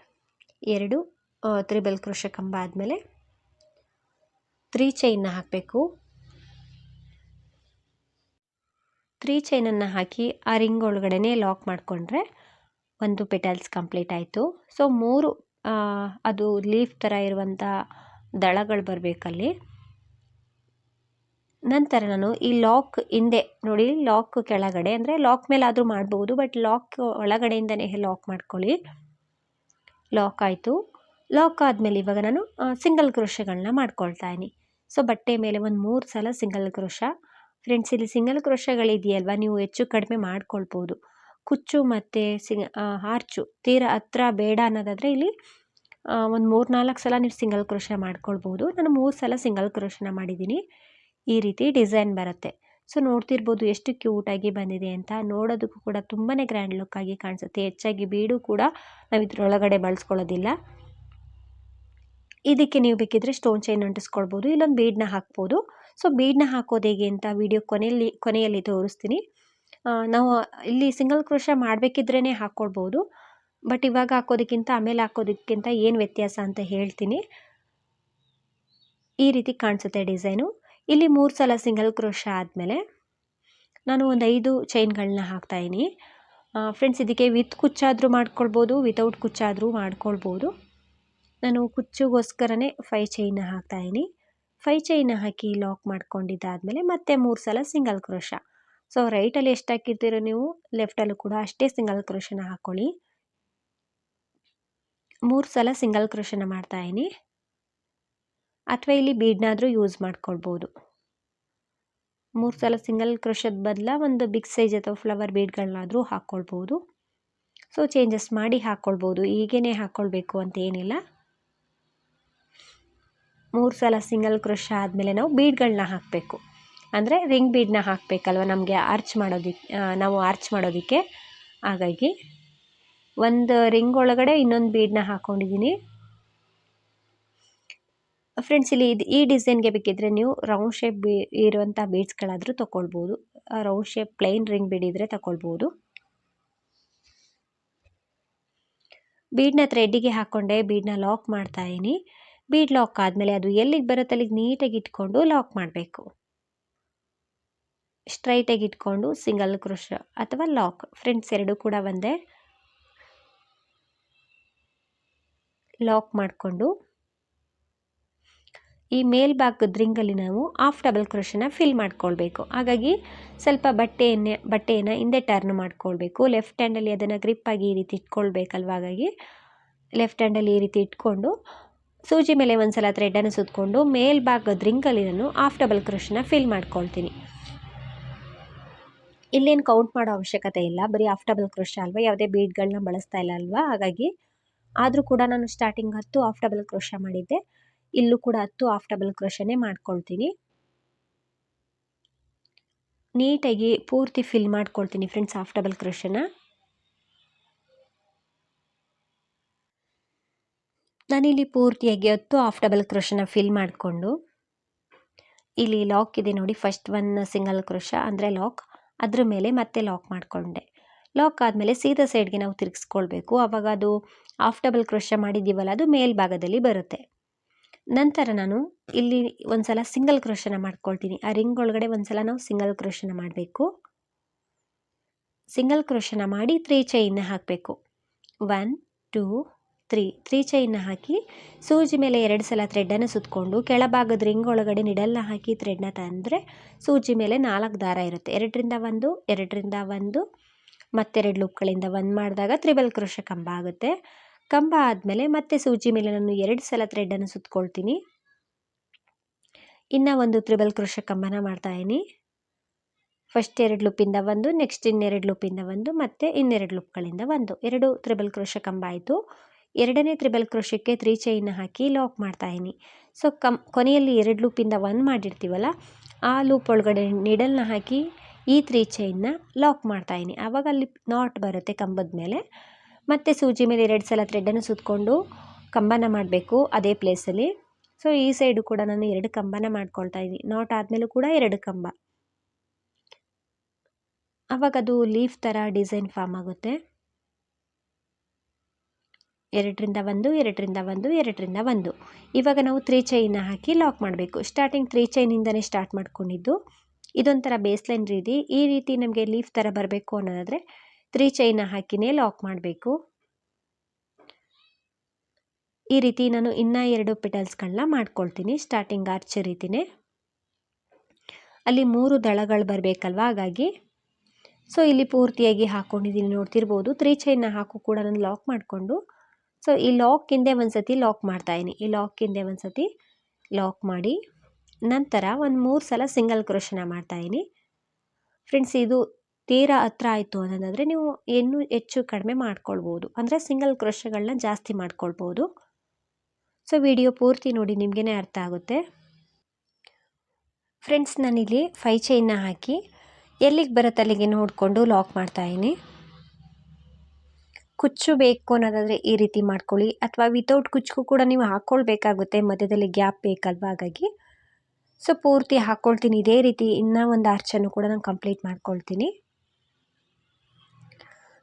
ಎರಡು ತ್ರಿಬಲ್ ಕೃಷ ಕಂಬ ಆದಮೇಲೆ ತ್ರೀ ಚೈನ್ನ ಹಾಕಬೇಕು. ತ್ರೀ ಚೈನನ್ನು ಹಾಕಿ, ಆ ರಿಂಗ್ ಒಳಗಡೆನೇ ಲಾಕ್ ಮಾಡಿಕೊಂಡ್ರೆ ಒಂದು ಪೆಟಲ್ಸ್ ಕಂಪ್ಲೀಟ್ ಆಯಿತು. ಸೊ, ಮೂರು ಅದು ಲೀಫ್ ಥರ ಇರುವಂಥ ದಳಗಳು ಬರಬೇಕಲ್ಲಿ. ನಂತರ ನಾನು ಈ ಲಾಕ್ ಹಿಂದೆ ನೋಡಿ ಲಾಕ್ ಕೆಳಗಡೆ ಅಂದರೆ ಲಾಕ್ ಮೇಲೆ ಆದರೂ ಮಾಡ್ಬೋದು ಬಟ್ ಲಾಕ್ ಒಳಗಡೆಯಿಂದನೇ ಲಾಕ್ ಮಾಡ್ಕೊಳ್ಳಿ. ಲಾಕ್ ಆಯಿತು. ಲಾಕ್ ಆದಮೇಲೆ ಇವಾಗ ನಾನು ಸಿಂಗಲ್ ಕ್ರೋಶಗಳನ್ನ ಮಾಡ್ಕೊಳ್ತಾ ಇದ್ದೀನಿ. ಸೊ ಬಟ್ಟೆ ಮೇಲೆ ಒಂದು ಮೂರು ಸಲ ಸಿಂಗಲ್ ಕ್ರೋಶ. ಫ್ರೆಂಡ್ಸ್ ಇಲ್ಲಿ ಸಿಂಗಲ್ ಕ್ರೋಶಗಳಿದೆಯಲ್ವ? ನೀವು ಹೆಚ್ಚು ಕಡಿಮೆ ಮಾಡ್ಕೊಳ್ಬೋದು. ಕುಚ್ಚು ಮತ್ತು ಸಿಂಗ್ ಹಾರ್ಚು, ತೀರ ಹತ್ರ ಬೇಡ ಅನ್ನೋದಾದರೆ ಇಲ್ಲಿ ಒಂದು ಮೂರು ನಾಲ್ಕು ಸಲ ನೀವು ಸಿಂಗಲ್ ಕ್ರೋಶ ಮಾಡ್ಕೊಳ್ಬೋದು. ನಾನು ಮೂರು ಸಲ ಸಿಂಗಲ್ ಕ್ರೋಶನ ಮಾಡಿದ್ದೀನಿ. ಈ ರೀತಿ ಡಿಸೈನ್ ಬರುತ್ತೆ. ಸೊ, ನೋಡ್ತಿರ್ಬೋದು ಎಷ್ಟು ಕ್ಯೂಟಾಗಿ ಬಂದಿದೆ ಅಂತ. ನೋಡೋದಕ್ಕೂ ಕೂಡ ತುಂಬಾ ಗ್ರ್ಯಾಂಡ್ ಲುಕ್ ಆಗಿ ಕಾಣಿಸುತ್ತೆ. ಹೆಚ್ಚಾಗಿ ಬೀಡು ಕೂಡ ನಾವು ಇದರೊಳಗಡೆ ಬಳಸ್ಕೊಳ್ಳೋದಿಲ್ಲ. ಇದಕ್ಕೆ ನೀವು ಬೇಕಿದ್ರೆ ಸ್ಟೋನ್ ಚೈನ್ ಅಂಟಿಸ್ಕೊಳ್ಬೋದು, ಇಲ್ಲೊಂದು ಬೀಡನ್ನ ಹಾಕ್ಬೋದು. ಸೊ ಬೀಡನ್ನ ಹಾಕೋದು ಹೇಗೆ ಅಂತ ವಿಡಿಯೋ ಕೊನೆಯಲ್ಲಿ ಕೊನೆಯಲ್ಲಿ ತೋರಿಸ್ತೀನಿ. ನಾವು ಇಲ್ಲಿ ಸಿಂಗಲ್ ಕ್ರೋಶ ಮಾಡಬೇಕಿದ್ರೇ ಹಾಕ್ಕೊಳ್ಬೋದು. ಬಟ್ ಇವಾಗ ಹಾಕೋದಕ್ಕಿಂತ, ಆಮೇಲೆ ಹಾಕೋದಕ್ಕಿಂತ ಏನು ವ್ಯತ್ಯಾಸ ಅಂತ ಹೇಳ್ತೀನಿ. ಈ ರೀತಿ ಕಾಣಿಸುತ್ತೆ ಡಿಸೈನು. ಇಲ್ಲಿ ಮೂರು ಸಲ ಸಿಂಗಲ್ ಕ್ರೋಶ ಆದಮೇಲೆ ನಾನು ಒಂದು ಐದು ಚೈನ್ಗಳನ್ನ ಹಾಕ್ತಾಯಿನಿ ಫ್ರೆಂಡ್ಸ್ ಇದಕ್ಕೆ ವಿತ್ ಕುಚ್ಚಾದರೂ ಮಾಡ್ಕೊಳ್ಬೋದು ವಿತೌಟ್ ಕುಚ್ಚಾದರೂ ಮಾಡ್ಕೊಳ್ಬೋದು. ನಾನು ಕುಚ್ಚುಗೋಸ್ಕರನೇ ಫೈ ಚೈನ ಹಾಕ್ತಾಯಿನಿ ಫೈ ಚೈನ ಹಾಕಿ ಲಾಕ್ ಮಾಡ್ಕೊಂಡಿದ್ದಾದಮೇಲೆ ಮತ್ತೆ ಮೂರು ಸಲ ಸಿಂಗಲ್ ಕ್ರೋಶ ಸೊ ರೈಟಲ್ಲಿ ಎಷ್ಟು ಹಾಕಿರ್ತೀರೋ ನೀವು ಲೆಫ್ಟಲ್ಲೂ ಕೂಡ ಅಷ್ಟೇ ಸಿಂಗಲ್ ಕ್ರೋಶನ ಹಾಕ್ಕೊಳ್ಳಿ ಮೂರು ಸಲ ಸಿಂಗಲ್ ಕ್ರೋಶನ ಮಾಡ್ತಾಯಿನಿ ಅಥವಾ ಇಲ್ಲಿ ಬೀಡ್ನಾದರೂ ಯೂಸ್ ಮಾಡ್ಕೊಳ್ಬೋದು. ಮೂರು ಸಲ ಸಿಂಗಲ್ ಕ್ರೋಶದ ಬದಲ ಒಂದು ಬಿಗ್ ಸೈಜ್ ಅಥವಾ ಫ್ಲವರ್ ಬೀಡ್ಗಳನ್ನಾದರೂ ಹಾಕ್ಕೊಳ್ಬೋದು ಸೊ ಚೇಂಜಸ್ ಮಾಡಿ ಹಾಕ್ಕೊಳ್ಬೋದು ಹೀಗೇ ಹಾಕ್ಕೊಳ್ಬೇಕು ಅಂತ ಏನಿಲ್ಲ. ಮೂರು ಸಲ ಸಿಂಗಲ್ ಕ್ರೋಶ ಆದಮೇಲೆ ನಾವು ಬೀಡ್ಗಳನ್ನ ಹಾಕಬೇಕು. ಅಂದರೆ ರಿಂಗ್ ಬೀಡ್ನ ಹಾಕಬೇಕಲ್ವ ನಮಗೆ ಆರ್ಚ್ ಮಾಡೋದಕ್ಕೆ ನಾವು ಆರ್ಚ್ ಮಾಡೋದಕ್ಕೆ. ಹಾಗಾಗಿ ಒಂದು ರಿಂಗ್ ಒಳಗಡೆ ಇನ್ನೊಂದು ಬೀಡನ್ನ ಹಾಕ್ಕೊಂಡಿದ್ದೀನಿ ಫ್ರೆಂಡ್ಸ್ ಇಲ್ಲಿ ಇದು ಈ ಡಿಸೈನ್ಗೆ ಬೇಕಿದ್ದರೆ ನೀವು ರೌಂಡ್ ಶೇಪ್ ಬಿ ಇರುವಂಥ ಬೀಡ್ಸ್ಗಳಾದರೂ ತೊಗೊಳ್ಬೋದು round shape plain ring bead ಇದ್ದರೆ ತಗೊಳ್ಬೋದು ಬೀಡ್ನ ಥ್ರೆಡ್ಡಿಗೆ ಹಾಕ್ಕೊಂಡೆ ಬೀಡನ್ನ ಲಾಕ್ ಮಾಡ್ತಾಯಿನಿ ಬೀಡ್ ಲಾಕ್ ಆದಮೇಲೆ ಅದು ಎಲ್ಲಿಗೆ ಬರುತ್ತೆ ಅಲ್ಲಿಗೆ ನೀಟಾಗಿ ಇಟ್ಕೊಂಡು ಲಾಕ್ ಮಾಡಬೇಕು. ಸ್ಟ್ರೈಟಾಗಿ ಇಟ್ಕೊಂಡು ಸಿಂಗಲ್ ಕ್ರೋಶ ಅಥವಾ ಲಾಕ್ ಫ್ರೆಂಡ್ಸ್ ಎರಡು ಕೂಡ ಒಂದೇ. ಲಾಕ್ ಮಾಡಿಕೊಂಡು ಈ ಮೇಲ್ಭಾಗದ ರಿಂಗಲ್ಲಿ ನಾವು ಆಫ್ ಡಬಲ್ ಕ್ರೋಶನ ಫಿಲ್ ಮಾಡ್ಕೊಳ್ಬೇಕು. ಹಾಗಾಗಿ ಸ್ವಲ್ಪ ಬಟ್ಟೆಯನ್ನೇ, ಬಟ್ಟೆಯನ್ನು ಹಿಂದೆ ಟರ್ನ್ ಮಾಡ್ಕೊಳ್ಬೇಕು. ಲೆಫ್ಟ್ ಹ್ಯಾಂಡಲ್ಲಿ ಅದನ್ನು ಗ್ರಿಪ್ಪಾಗಿ ಈ ರೀತಿ ಇಟ್ಕೊಳ್ಬೇಕಲ್ವ? ಹಾಗಾಗಿ ಲೆಫ್ಟ್ ಹ್ಯಾಂಡಲ್ಲಿ ಈ ರೀತಿ ಇಟ್ಕೊಂಡು ಸೂಜಿ ಮೇಲೆ ಒಂದು ಸಲ ಥ್ರೆಡನ್ನು ಸುತ್ತಕೊಂಡು ಮೇಲ್ಭಾಗದ ರಿಂಗಲ್ಲಿ ನಾನು ಆಫ್ ಡಬಲ್ ಕ್ರೋಶನ ಫಿಲ್ ಮಾಡ್ಕೊಳ್ತೀನಿ. ಇಲ್ಲೇನು ಕೌಂಟ್ ಮಾಡೋ ಅವಶ್ಯಕತೆ ಇಲ್ಲ. ಬರೀ ಆಫ್ ಡಬಲ್ ಕ್ರೋಶ ಅಲ್ವಾ? ಯಾವುದೇ ಬೀಡ್ಗಳನ್ನ ಬಳಸ್ತಾ ಇಲ್ಲ ಅಲ್ವಾ? ಹಾಗಾಗಿ ಆದರೂ ಕೂಡ ನಾನು ಸ್ಟಾರ್ಟಿಂಗ್ ಹತ್ತು ಆಫ್ ಡಬಲ್ ಕ್ರೋಶ ಮಾಡಿದ್ದೆ. ಇಲ್ಲೂ ಕೂಡ ಹತ್ತು ಆಫ್ ಡಬಲ್ ಕ್ರೋಶನೇ ಮಾಡ್ಕೊಳ್ತೀನಿ. ನೀಟಾಗಿ ಪೂರ್ತಿ ಫಿಲ್ ಮಾಡ್ಕೊಳ್ತೀನಿ ಫ್ರೆಂಡ್ಸ್ ಆಫ್ ಡಬಲ್ ಕ್ರೋಶನ ನಾನಿಲ್ಲಿ ಪೂರ್ತಿಯಾಗಿ ಹತ್ತು ಆಫ್ ಡಬಲ್ ಕ್ರೋಶನ ಫಿಲ್ ಮಾಡಿಕೊಂಡು, ಇಲ್ಲಿ ಲಾಕ್ ಇದೆ ನೋಡಿ, ಫಸ್ಟ್ ಒನ್ ಸಿಂಗಲ್ ಕ್ರೋಶ ಅಂದರೆ ಲಾಕ್, ಅದ್ರ ಮೇಲೆ ಮತ್ತೆ ಲಾಕ್ ಮಾಡಿಕೊಂಡೆ. ಲಾಕ್ ಆದಮೇಲೆ ಸೀದಾ ಸೈಡ್ಗೆ ನಾವು ತಿರುಗಿಸ್ಕೊಳ್ಬೇಕು ಆವಾಗ ಅದು ಆಫ್ ಡಬಲ್ ಕ್ರೋಶ ಮಾಡಿದ್ದೀವಲ್ಲ, ಅದು ಮೇಲ್ಭಾಗದಲ್ಲಿ ಬರುತ್ತೆ. ನಂತರ ನಾನು ಇಲ್ಲಿ ಒಂದು ಸಲ ಸಿಂಗಲ್ ಕ್ರೋಶನ ಮಾಡ್ಕೊಳ್ತೀನಿ. ಆ ರಿಂಗ್ ಒಳಗಡೆ ಒಂದು ಸಲ ನಾವು ಸಿಂಗಲ್ ಕ್ರೋಶನ ಮಾಡಬೇಕು. ಸಿಂಗಲ್ ಕ್ರೋಶನ ಮಾಡಿ ತ್ರೀ ಚೈನ್ನ ಹಾಕಬೇಕು. ಒನ್ ಟೂ ತ್ರೀ ತ್ರೀ ಚೈನ್ನ ಹಾಕಿ ಸೂಜಿ ಮೇಲೆ ಎರಡು ಸಲ ಥ್ರೆಡ್ಡನ್ನು ಸುತ್ತಕೊಂಡು ಕೆಳಭಾಗದ ರಿಂಗ್ ಒಳಗಡೆ ನಿಡಲ್ನ ಹಾಕಿ ಥ್ರೆಡ್ನ ತಂದರೆ ಸೂಜಿ ಮೇಲೆ ನಾಲ್ಕು ದಾರ ಇರುತ್ತೆ. ಎರಡರಿಂದ ಒಂದು ಎರಡರಿಂದ ಒಂದು, ಮತ್ತೆರಡು ಲೂಪ್ಗಳಿಂದ ಒಂದು ಮಾಡಿದಾಗ ತ್ರಿಬಲ್ ಕ್ರೋಶ ಕಂಬ ಆಗುತ್ತೆ. ಕಂಬ ಆದಮೇಲೆ ಮತ್ತೆ ಸೂಜಿ ಮೇಲೆ ನಾನು ಎರಡು ಸಲ ಥ್ರೆಡ್ಡನ್ನು ಸುತ್ತಕೊಳ್ತೀನಿ ಇನ್ನು ಒಂದು ತ್ರಿಬಲ್ ಕೃಷ ಕಂಬನ ಮಾಡ್ತಾಯಿನಿ ಫಸ್ಟ್ ಎರಡು ಲೂಪಿಂದ ಒಂದು ನೆಕ್ಸ್ಟ್ ಇನ್ನೆರಡು ಲೂಪಿಂದ ಒಂದು, ಮತ್ತು ಇನ್ನೆರಡು ಲೂಪ್ಗಳಿಂದ ಒಂದು. ಎರಡು ತ್ರಿಬಲ್ ಕೃಷ ಕಂಬ ಆಯಿತು. ಎರಡನೇ ತ್ರಿಬಲ್ ಕ್ರೋಶಕ್ಕೆ ತ್ರೀ ಚೈನ್ ಹಾಕಿ ಲಾಕ್ ಮಾಡ್ತಾಯಿನಿ ಸೊ ಕಂ, ಕೊನೆಯಲ್ಲಿ ಎರಡು ಲೂಪಿಂದ ಒಂದು ಮಾಡಿರ್ತೀವಲ್ಲ, ಆ ಲೂಪ್ ಒಳಗಡೆ ನಿಡಲ್ನ ಹಾಕಿ ಈ ತ್ರೀ ಚೈನ್ನ ಲಾಕ್ ಮಾಡ್ತಾಯಿನಿ ಆವಾಗ ಅಲ್ಲಿ ನಾಟ್ ಬರುತ್ತೆ ಕಂಬದ ಮೇಲೆ. ಮತ್ತು ಸೂಜಿ ಮೇಲೆ ಎರಡು ಸಲ ಥ್ರೆಡ್ಡನ್ನು ಸುತ್ತಕೊಂಡು ಕಂಬನ ಮಾಡಬೇಕು ಅದೇ ಪ್ಲೇಸಲ್ಲಿ ಸೊ ಈ ಸೈಡು ಕೂಡ ನಾನು ಎರಡು ಕಂಬನ ಮಾಡ್ಕೊಳ್ತಾ ಇದ್ದೀನಿ. ನಾಟ್ ಆದಮೇಲೂ ಕೂಡ ಎರಡು ಕಂಬ. ಆವಾಗ ಅದು ಲೀಫ್ ಥರ ಡಿಸೈನ್ ಫಾರ್ಮ್ ಆಗುತ್ತೆ. ಎರಡರಿಂದ ಒಂದು ಎರಡರಿಂದ ಒಂದು ಎರಡರಿಂದ ಒಂದು. ಇವಾಗ ನಾವು ತ್ರೀ ಚೈನ್ನ ಹಾಕಿ ಲಾಕ್ ಮಾಡಬೇಕು. ಸ್ಟಾರ್ಟಿಂಗ್ ತ್ರೀ ಚೈನಿಂದನೇ ಸ್ಟಾರ್ಟ್ ಮಾಡ್ಕೊಂಡಿದ್ದು. ಇದೊಂಥರ ಬೇಸ್ಲೈನ್ ರೀತಿ. ಈ ರೀತಿ ನಮಗೆ ಲೀಫ್ ಥರ ಬರಬೇಕು ಅನ್ನೋದಾದರೆ ತ್ರೀ ಚೈನ ಹಾಕಿನೇ ಲಾಕ್ ಮಾಡಬೇಕು. ಈ ರೀತಿ ನಾನು ಇನ್ನೂ ಎರಡು ಪೆಟಲ್ಸ್ಗಳನ್ನ ಮಾಡ್ಕೊಳ್ತೀನಿ, ಸ್ಟಾರ್ಟಿಂಗ್ ಆರ್ಚ್ ರೀತಿನೇ. ಅಲ್ಲಿ ಮೂರು ದಳಗಳು ಬರಬೇಕಲ್ವ ಹಾಗಾಗಿ. ಸೊ, ಇಲ್ಲಿ ಪೂರ್ತಿಯಾಗಿ ಹಾಕ್ಕೊಂಡಿದ್ದೀನಿ ನೋಡ್ತಿರ್ಬೋದು. ತ್ರೀ ಚೈನ್ನ ಹಾಕು ಕೂಡ ನಾನು ಲಾಕ್ ಮಾಡಿಕೊಂಡು. ಸೊ, ಈ ಲಾಕ್ ಹಿಂದೆ ಒಂದು ಸತಿ ಲಾಕ್ ಮಾಡ್ತಾಯಿನಿ ಈ ಲಾಕ್ ಹಿಂದೆ ಒಂದು ಸತಿ ಲಾಕ್ ಮಾಡಿ ನಂತರ ಒಂದು ಮೂರು ಸಲ ಸಿಂಗಲ್ ಕ್ರೋಶನ ಮಾಡ್ತಾಯಿನಿ ಫ್ರೆಂಡ್ಸ್, ಇದು ತೀರಾ ಹತ್ರ ಆಯಿತು ಅನ್ನೋದಾದರೆ ನೀವು ಇನ್ನೂ ಹೆಚ್ಚು ಕಡಿಮೆ ಮಾಡ್ಕೊಳ್ಬೋದು. ಅಂದರೆ ಸಿಂಗಲ್ ಕ್ರೋಷಗಳನ್ನ ಜಾಸ್ತಿ ಮಾಡ್ಕೊಳ್ಬೋದು. ಸೊ ವಿಡಿಯೋ ಪೂರ್ತಿ ನೋಡಿ ನಿಮಗೇ ಅರ್ಥ ಆಗುತ್ತೆ. ಫ್ರೆಂಡ್ಸ್ ನಾನಿಲ್ಲಿ ಫೈ ಚೈನ್ನ ಹಾಕಿ ಎಲ್ಲಿಗೆ ಬರುತ್ತೆ ಅಲ್ಲಿಗೆ ನೋಡಿಕೊಂಡು ಲಾಕ್ ಮಾಡ್ತಾಯಿನಿ ಕುಚ್ಚು ಬೇಕು ಅನ್ನೋದಾದರೆ ಈ ರೀತಿ ಮಾಡ್ಕೊಳ್ಳಿ. ಅಥವಾ ವಿತೌಟ್ ಕುಚ್ಚಿಗೂ ಕೂಡ ನೀವು ಹಾಕ್ಕೊಳ್ಬೇಕಾಗುತ್ತೆ ಮಧ್ಯದಲ್ಲಿ ಗ್ಯಾಪ್ ಬೇಕಲ್ವ? ಹಾಗಾಗಿ ಸೊ ಪೂರ್ತಿ ಹಾಕ್ಕೊಳ್ತೀನಿ ಇದೇ ರೀತಿ ಇನ್ನೂ ಒಂದು ಆರ್ಚನ್ನು ಕೂಡ ನಾನು ಕಂಪ್ಲೀಟ್ ಮಾಡ್ಕೊಳ್ತೀನಿ.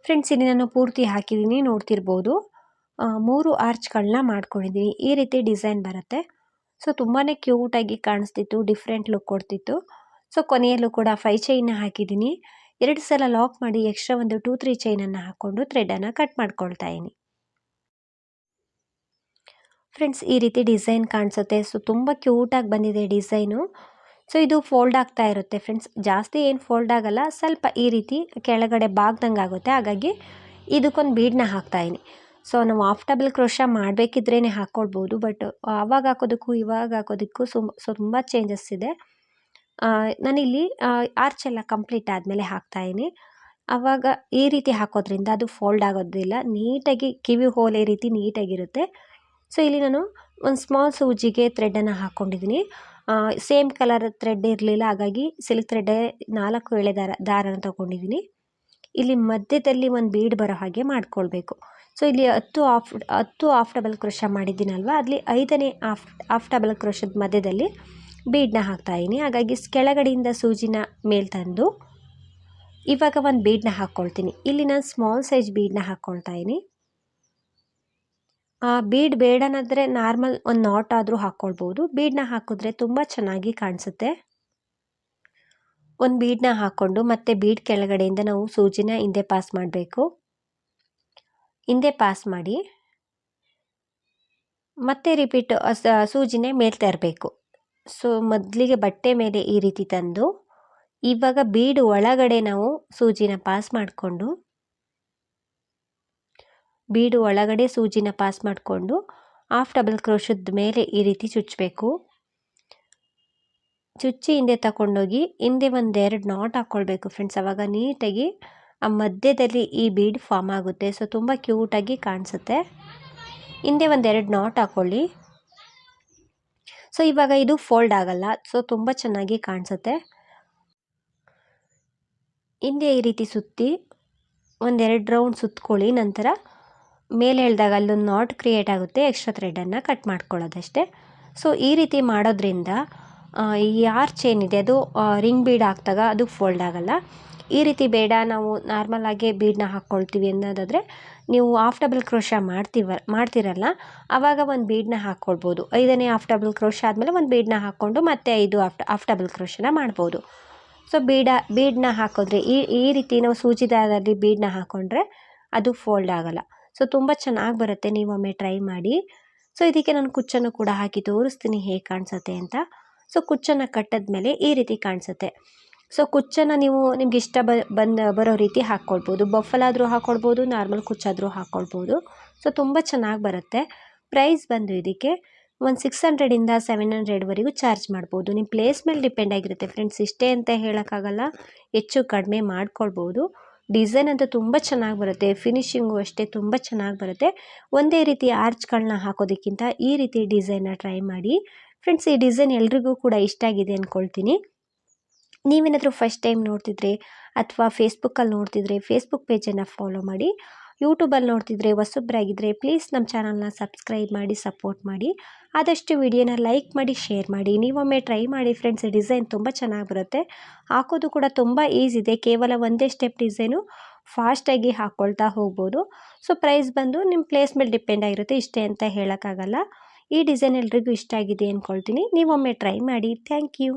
ಫ್ರೆಂಡ್ಸ್ ಇಲ್ಲಿ ನಾನು ಪೂರ್ತಿ ಹಾಕಿದ್ದೀನಿ ನೋಡ್ತಿರ್ಬೋದು. ಮೂರು ಆರ್ಚ್ಗಳನ್ನ ಮಾಡ್ಕೊಂಡಿದ್ದೀನಿ ಈ ರೀತಿ ಡಿಸೈನ್ ಬರುತ್ತೆ. ಸೊ ತುಂಬಾ ಕ್ಯೂಟಾಗಿ ಕಾಣಿಸ್ತಿತ್ತು ಡಿಫ್ರೆಂಟ್ ಲುಕ್ ಕೊಡ್ತಿತ್ತು. ಸೊ ಕೊನೆಯಲ್ಲೂ ಕೂಡ ಫೈ ಚೈನ್ನ ಹಾಕಿದ್ದೀನಿ ಎರಡು ಸಲ ಲಾಕ್ ಮಾಡಿ ಎಕ್ಸ್ಟ್ರಾ ಒಂದು ಟೂ ತ್ರೀ ಚೈನನ್ನು ಹಾಕ್ಕೊಂಡು ಥ್ರೆಡನ್ನು ಕಟ್ ಮಾಡ್ಕೊಳ್ತಾ ಇದ್ದೀನಿ ಫ್ರೆಂಡ್ಸ್ ಈ ರೀತಿ ಡಿಸೈನ್ ಕಾಣಿಸುತ್ತೆ. ಸೊ ತುಂಬ ಕ್ಯೂಟಾಗಿ ಬಂದಿದೆ ಡಿಸೈನು ಸೊ ಇದು ಫೋಲ್ಡ್ ಆಗ್ತಾ ಇರುತ್ತೆ ಫ್ರೆಂಡ್ಸ್ ಜಾಸ್ತಿ ಏನು ಫೋಲ್ಡ್ ಆಗಲ್ಲ, ಸ್ವಲ್ಪ ಈ ರೀತಿ ಕೆಳಗಡೆ ಬಾಗ್ದಂಗೆ ಆಗುತ್ತೆ. ಹಾಗಾಗಿ ಇದಕ್ಕೊಂದು ಬೀಡನ್ನ ಹಾಕ್ತಾಯಿನಿ ಸೊ ನಾವು ಆಫ್ ಟೇಬಲ್ ಕ್ರೋಶ ಮಾಡಬೇಕಿದ್ರೇ ಹಾಕ್ಕೊಳ್ಬೋದು ಬಟ್ ಆವಾಗ ಹಾಕೋದಕ್ಕೂ ಇವಾಗ ಹಾಕೋದಕ್ಕೂ ಸುಮ್ ಸೊ ತುಂಬ ಚೇಂಜಸ್ ಇದೆ. ನಾನಿಲ್ಲಿ ಆರ್ಚ್ ಎಲ್ಲ ಕಂಪ್ಲೀಟ್ ಆದಮೇಲೆ ಹಾಕ್ತಾಯಿನಿ ಆವಾಗ ಈ ರೀತಿ ಹಾಕೋದ್ರಿಂದ ಅದು ಫೋಲ್ಡ್ ಆಗೋದಿಲ್ಲ. ನೀಟಾಗಿ ಕಿವಿ ಹೋಲ್ ರೀತಿ ನೀಟಾಗಿರುತ್ತೆ. ಸೊ ಇಲ್ಲಿ ನಾನು ಒಂದು ಸ್ಮಾಲ್ ಸೂಜಿಗೆ ಥ್ರೆಡನ್ನು ಹಾಕ್ಕೊಂಡಿದ್ದೀನಿ ಸೇಮ್ ಕಲರ್ ಥ್ರೆಡ್ ಇರಲಿಲ್ಲ, ಹಾಗಾಗಿ ಸಿಲ್ಕ್ ಥ್ರೆಡ್ಡೇ ನಾಲ್ಕು ಎಳೆ ದಾರ, ದಾರನ ತೊಗೊಂಡಿದ್ದೀನಿ ಇಲ್ಲಿ ಮಧ್ಯದಲ್ಲಿ ಒಂದು ಬೀಡ್ ಬರೋ ಹಾಗೆ ಮಾಡ್ಕೊಳ್ಬೇಕು. ಸೊ ಇಲ್ಲಿ ಹತ್ತು ಆಫ್ ಹತ್ತು ಆಫ್ ಡಬಲ್ ಕ್ರೋಶ ಮಾಡಿದ್ದೀನಲ್ವ? ಅಲ್ಲಿ ಐದನೇ ಆಫ್ ಆಫ್ ಡಬಲ್ ಕ್ರೋಶದ ಮಧ್ಯದಲ್ಲಿ ಬೀಡನ್ನ ಹಾಕ್ತಾಯಿದ್ದೀನಿ ಹಾಗಾಗಿ ಕೆಳಗಡೆಯಿಂದ ಸೂಜಿನ ಮೇಲೆ ತಂದು ಇವಾಗ ಒಂದು ಬೀಡನ್ನ ಹಾಕ್ಕೊಳ್ತೀನಿ. ಇಲ್ಲಿ ನಾನು ಸ್ಮಾಲ್ ಸೈಜ್ ಬೀಡನ್ನ ಹಾಕ್ಕೊಳ್ತಾ ಇದ್ದೀನಿ ಆ ಬೀಡ್ ಬೇಡನಾದರೆ ನಾರ್ಮಲ್ ಒಂದು ನಾಟ್ ಆದರೂ ಹಾಕ್ಕೊಳ್ಬೋದು ಬೀಡನ್ನ ಹಾಕಿದ್ರೆ ತುಂಬ ಚೆನ್ನಾಗಿ ಕಾಣಿಸುತ್ತೆ. ಒಂದು ಬೀಡನ್ನ ಹಾಕ್ಕೊಂಡು ಮತ್ತೆ ಬೀಡ್ ಕೆಳಗಡೆಯಿಂದ ನಾವು ಸೂಜಿನ ಹಿಂದೆ ಪಾಸ್ ಮಾಡಬೇಕು. ಹಿಂದೆ ಪಾಸ್ ಮಾಡಿ ಮತ್ತೆ ರಿಪೀಟ್ ಸೂಜಿನೇ ಮೇಲೆ ತರಬೇಕು. ಸೊ, ಮೊದಲಿಗೆ ಬಟ್ಟೆ ಮೇಲೆ ಈ ರೀತಿ ತಂದು ಇವಾಗ ಬೀಡ್ ಒಳಗಡೆ ನಾವು ಸೂಜಿನ ಪಾಸ್ ಮಾಡಿಕೊಂಡು ಬೀಡು ಒಳಗಡೆ ಸೂಜಿನ ಪಾಸ್ ಮಾಡಿಕೊಂಡು ಆಫ್ ಡಬಲ್ ಕ್ರೋಶದ ಮೇಲೆ ಈ ರೀತಿ ಚುಚ್ಚಬೇಕು ಚುಚ್ಚಿ ಹಿಂದೆ ತಗೊಂಡೋಗಿ, ಹಿಂದೆ ಒಂದೆರಡು ನಾಟ್ ಹಾಕ್ಕೊಳ್ಬೇಕು ಫ್ರೆಂಡ್ಸ್ ಅವಾಗ ನೀಟಾಗಿ ಆ ಮಧ್ಯದಲ್ಲಿ ಈ ಬೀಡ್ ಫಾರ್ಮ್ ಆಗುತ್ತೆ. ಸೊ ತುಂಬ ಕ್ಯೂಟಾಗಿ ಕಾಣಿಸುತ್ತೆ. ಹಿಂದೆ ಒಂದೆರಡು ನಾಟ್ ಹಾಕ್ಕೊಳ್ಳಿ ಸೊ ಇವಾಗ ಇದು ಫೋಲ್ಡ್ ಆಗಲ್ಲ. ಸೊ ತುಂಬ ಚೆನ್ನಾಗಿ ಕಾಣಿಸುತ್ತೆ. ಹಿಂದೆ ಈ ರೀತಿ ಸುತ್ತಿ ಒಂದೆರಡು ರೌಂಡ್ ಸುತ್ಕೊಳ್ಳಿ. ನಂತರ ಮೇಲೆ ಎಳ್ದಾಗ ಅಲ್ಲೊಂದು ನಾಟ್ ಕ್ರಿಯೇಟ್ ಆಗುತ್ತೆ ಎಕ್ಸ್ಟ್ರಾ ಥ್ರೆಡನ್ನು ಕಟ್ ಮಾಡ್ಕೊಳ್ಳೋದಷ್ಟೇ. ಸೊ ಈ ರೀತಿ ಮಾಡೋದ್ರಿಂದ ಆರ್ಚ್ ಏನಿದೆ, ಅದು ರಿಂಗ್ ಬೀಡ್ ಹಾಕಿದಾಗ ಅದು ಫೋಲ್ಡ್ ಆಗೋಲ್ಲ. ಈ ರೀತಿ ಬೇಡ, ನಾವು ನಾರ್ಮಲ್ ಆಗಿ ಬೀಡನ್ನ ಹಾಕ್ಕೊಳ್ತೀವಿ ಅನ್ನೋದಾದರೆ, ನೀವು ಆಫ್ ಡಬಲ್ ಕ್ರೋಶ ಮಾಡ್ತೀವ, ಮಾಡ್ತಿರಲ್ಲ ಆವಾಗ ಒಂದು ಬೀಡನ್ನ ಹಾಕ್ಕೊಳ್ಬೋದು. ಐದನೇ ಆಫ್ ಡಬಲ್ ಕ್ರೋಶ ಆದಮೇಲೆ ಒಂದು ಬೀಡನ್ನ ಹಾಕ್ಕೊಂಡು ಮತ್ತೆ ಐದು ಆಫ್ ಆಫ್ ಡಬಲ್ ಕ್ರೋಶನ ಮಾಡ್ಬೋದು. ಸೊ ಬೀಡ ಬೀಡನ್ನ ಹಾಕಿದ್ರೆ ಈ ಈ ರೀತಿ ನಾವು ಸೂಜಿ ದಾರದಲ್ಲಿ ಬೀಡನ್ನ ಹಾಕ್ಕೊಂಡ್ರೆ ಅದು ಫೋಲ್ಡ್ ಆಗಲ್ಲ. ಸೊ ತುಂಬ ಚೆನ್ನಾಗಿ ಬರುತ್ತೆ. ನೀವು ಒಮ್ಮೆ ಟ್ರೈ ಮಾಡಿ. ಸೊ ಇದಕ್ಕೆ ನಾನು ಕುಚ್ಚನ್ನು ಕೂಡ ಹಾಕಿ ತೋರಿಸ್ತೀನಿ ಹೇಗೆ ಕಾಣಿಸುತ್ತೆ ಅಂತ. ಸೊ ಕುಚ್ಚನ್ನು ಕಟ್ಟಿದ್ಮೇಲೆ ಈ ರೀತಿ ಕಾಣಿಸುತ್ತೆ. ಸೊ ಕುಚ್ಚನ್ನು ನೀವು ನಿಮ್ಗೆ ಇಷ್ಟ ಬ, ಬಂದ, ಬರೋ ರೀತಿ ಹಾಕ್ಕೊಳ್ಬೋದು ಬಫಲಾದರೂ ಹಾಕ್ಕೊಳ್ಬೋದು ನಾರ್ಮಲ್ ಕುಚ್ಚಾದರೂ ಹಾಕ್ಕೊಳ್ಬೋದು ಸೊ ತುಂಬ ಚೆನ್ನಾಗಿ ಬರುತ್ತೆ. ಪ್ರೈಸ್ ಬಂದು ಇದಕ್ಕೆ ಒಂದು ಸಿಕ್ಸ್ ಹಂಡ್ರೆಡಿಂದ ಸೆವೆನ್ ಹಂಡ್ರೆಡ್ವರೆಗೂ ಚಾರ್ಜ್ ಮಾಡ್ಬೋದು. ನಿಮ್ಮ ಪ್ಲೇಸ್ ಮೇಲೆ ಡಿಪೆಂಡ್ ಆಗಿರುತ್ತೆ. ಫ್ರೆಂಡ್ಸ್ ಇಷ್ಟೇ ಅಂತ ಹೇಳೋಕ್ಕಾಗಲ್ಲ. ಹೆಚ್ಚು ಕಡಿಮೆ ಮಾಡ್ಕೊಳ್ಬೋದು. ಡಿಸೈನ್ ಅಂತೂ ತುಂಬ ಚೆನ್ನಾಗಿ ಬರುತ್ತೆ, ಫಿನಿಶಿಂಗು ಅಷ್ಟೇ ತುಂಬ ಚೆನ್ನಾಗಿ ಬರುತ್ತೆ. ಒಂದೇ ರೀತಿ ಆರ್ಚ್ಗಳನ್ನ ಹಾಕೋದಕ್ಕಿಂತ ಈ ರೀತಿ ಡಿಸೈನ್ನ ಟ್ರೈ ಮಾಡಿ. ಫ್ರೆಂಡ್ಸ್, ಈ ಡಿಸೈನ್ ಎಲ್ರಿಗೂ ಕೂಡ ಇಷ್ಟ ಆಗಿದೆ ಅಂದ್ಕೊಳ್ತೀನಿ ನೀವೇನಾದರೂ ಫಸ್ಟ್ ಟೈಮ್ ನೋಡ್ತಿದ್ರೆ ಅಥವಾ ಫೇಸ್ಬುಕ್ಕಲ್ಲಿ ನೋಡ್ತಿದ್ರೆ, ಫೇಸ್ಬುಕ್ ಪೇಜನ್ನು ಫಾಲೋ ಮಾಡಿ. ಯೂಟ್ಯೂಬಲ್ಲಿ ನೋಡ್ತಿದ್ರೆ ಹೊಸಬ್ರಾಗಿದ್ದರೆ ಪ್ಲೀಸ್ ನಮ್ಮ ಚಾನಲ್ನ ಸಬ್ಸ್ಕ್ರೈಬ್ ಮಾಡಿ, ಸಪೋರ್ಟ್ ಮಾಡಿ. ಆದಷ್ಟು ವಿಡಿಯೋನ ಲೈಕ್ ಮಾಡಿ, ಶೇರ್ ಮಾಡಿ. ನೀವೊಮ್ಮೆ ಟ್ರೈ ಮಾಡಿ ಫ್ರೆಂಡ್ಸ್ ಡಿಸೈನ್ ತುಂಬ ಚೆನ್ನಾಗಿ ಬರುತ್ತೆ. ಹಾಕೋದು ಕೂಡ ತುಂಬ ಈಸಿ ಇದೆ. ಕೇವಲ ಒಂದೇ ಸ್ಟೆಪ್ ಡಿಸೈನು ಫಾಸ್ಟಾಗಿ ಹಾಕ್ಕೊಳ್ತಾ ಹೋಗ್ಬೋದು. ಸೊ, ಪ್ರೈಸ್ ಬಂದು ನಿಮ್ಮ ಪ್ಲೇಸ್ ಮೇಲೆ ಡಿಪೆಂಡ್ ಆಗಿರುತ್ತೆ. ಇಷ್ಟೇ ಅಂತ ಹೇಳೋಕ್ಕಾಗಲ್ಲ. ಈ ಡಿಸೈನ್ ಎಲ್ರಿಗೂ ಇಷ್ಟ ಆಗಿದೆ ಅಂದ್ಕೊಳ್ತೀನಿ ನೀವೊಮ್ಮೆ ಟ್ರೈ ಮಾಡಿ. Thank you.